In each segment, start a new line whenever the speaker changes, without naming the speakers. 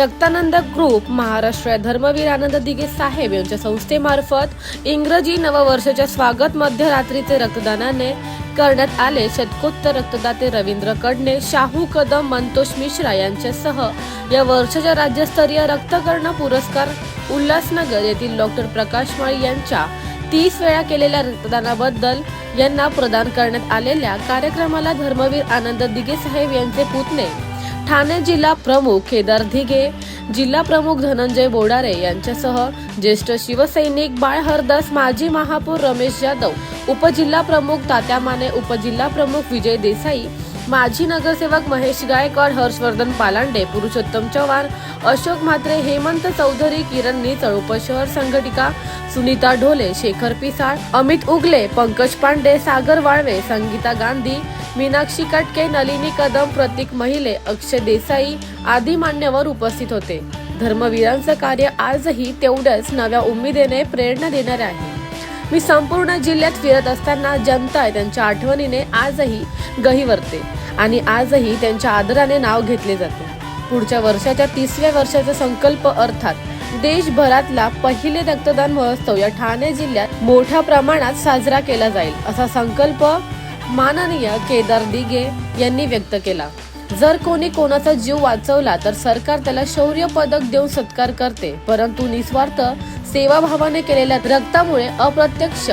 रक्तानंद group Maharashtra Dharmaveer Anand Dighe साहेब यांच्या संस्थेमार्फत इंग्रजी नववर्षाच्या स्वागत मध्यरात्रीचे रक्तदानाने करण्यात आले. शतकोत्तर रक्तदाते रवींद्र कडणे शाहू कदम मंतोष मिश्रा यांच्यासह या वर्षाच्या राज्यस्तरीय रक्तकर्ण पुरस्कार उल्हासनगर येथील डॉक्टर प्रकाश माळी यांच्या तीस वेळा केलेल्या रक्तदानाबद्दल यांना प्रदान करण्यात आलेल्या कार्यक्रमाला धर्मवीर आनंद दिगे साहेब यांचे पुतणे ठाणे जिल्हा प्रमुख केदार धिगे जिल्हा प्रमुख धनंजय बोडारे यांच्यासह ज्येष्ठ शिवसैनिक बाळ हरदास माजी महापौर रमेश जाधव उपजिल्हा प्रमुख तात्या माने उपजिल्हा प्रमुख विजय देसाई माजी नगरसेवक महेश गायकवाड हर्षवर्धन पालांडे पुरुषोत्तम चव्हाण अशोक म्हात्रे हेमंत चौधरी किरण निचळ उपशहर संघटिका सुनीता ढोले शेखर पिसाळ अमित उगले पंकज पांडे सागर वाळवे संगीता गांधी मीनाक्षी कटके नलिनी कदम प्रतीक महिले अक्षय देसाई आदी मान्यवर उपस्थित होते. धर्मवीरांचं कार्य आजही तेवढंच नव्या उमेदीने प्रेरणा देणारे आहे. मी संपूर्ण जिल्ह्यात फिरत असताना जनता त्यांच्या आठवणीने आजही गहिवरते आणि आजही त्यांच्या आदराने नाव घेतले जाते. पुढच्या वर्षाच्या तिसऱ्या वर्षाचा संकल्प अर्थात देशभरातला पहिले रक्तदान महोत्सव या ठाणे जिल्ह्यात मोठ्या प्रमाणात साजरा केला जाईल असा संकल्प माननीय केदार दिगे यांनी व्यक्त केला. जर कोणी कोणाचा जीव वाचवला तर सरकार त्याला शौर्य पदक देऊन सत्कार करते. परंतु निस्वार्थ सेवाभावाने केलेल्या रक्तामुळे अप्रत्यक्ष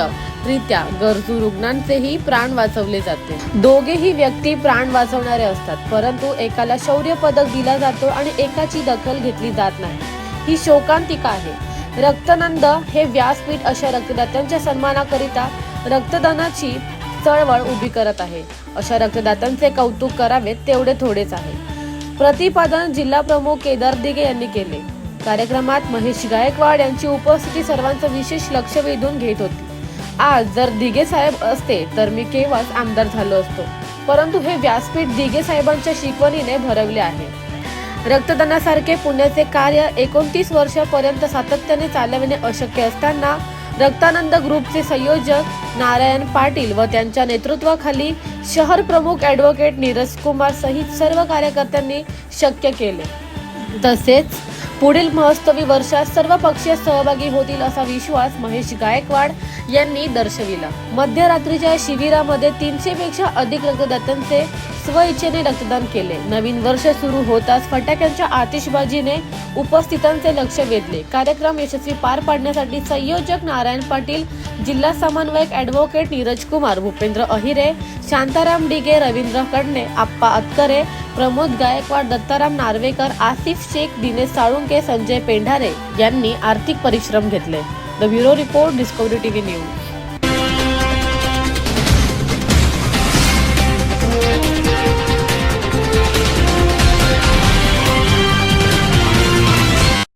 रित्या गरजू रुग्णांचेही प्राण वाचवले जाते. दोघेही व्यक्ती प्राण वाचवणारे असतात परंतु एकाला शौर्य पदक दिला जातो आणि एकाची दखल घेतली जात नाही. ही शोकांतिका आहे. रक्तनंद हे व्यासपीठ अशा रक्तदात्यांच्या सन्मानाकरिता रक्तदानाची चळवळ उभी करत आहे. अशा रक्तदात्यांचे कौतुक करावे तेवढे थोडेच आहे. प्रतिपादन जिल्हा प्रमुख केदार दिगे यांनी केले. कार्यक्रमात महेश गायकवाड यांची उपस्थिती सर्वांचं विशेष लक्ष वेधून घेत होती. आज जर दिगे साहेब असते तर मी केव्हाच आमदार झालो असतो. परंतु हे व्यासपीठ दिगे साहेबांच्या शिकवणीने भरवले आहे. रक्तदानासारखे पुण्याचे कार्य एकोणतीस वर्षापर्यंत सातत्याने चालविणे अशक्य असताना रक्तानंद ग्रुपचे संयोजक नारायण पाटील व त्यांच्या नेतृत्वाखाली शहर प्रमुख ॲडव्होकेट नीरज कुमार सहित सर्व कार्यकर्त्यांनी शक्य केले. तसेच पुढील महोत्सवी वर्षात सर्व पक्षीय सहभागी होतील असा विश्वास महेश गायकवाड यांनी दर्शविला. मध्यरात्रीच्या शिबिरामध्ये तीनशे पेक्षा अधिक रक्तदात्यांचे स्वइच्छेने रक्तदान केले. नवीन वर्ष सुरू होताच फटाक्यांच्या आतिषबाजीने उपस्थितांचे लक्ष वेधले. कार्यक्रम यशस्वी पार पाडण्यासाठी संयोजक नारायण पाटील जिल्हा समन्वयक ॲडव्होकेट नीरज कुमार भूपेंद्र अहिरे शांताराम डिगे रवींद्र कडणे आप्पा अतकरे प्रमोद गायकवाड दत्ताराम नार्वेकर आसिफ शेख दिनेश साळुंके संजय पेंढारे यांनी आर्थिक परिश्रम घेतले. The bureau report discovery TV news.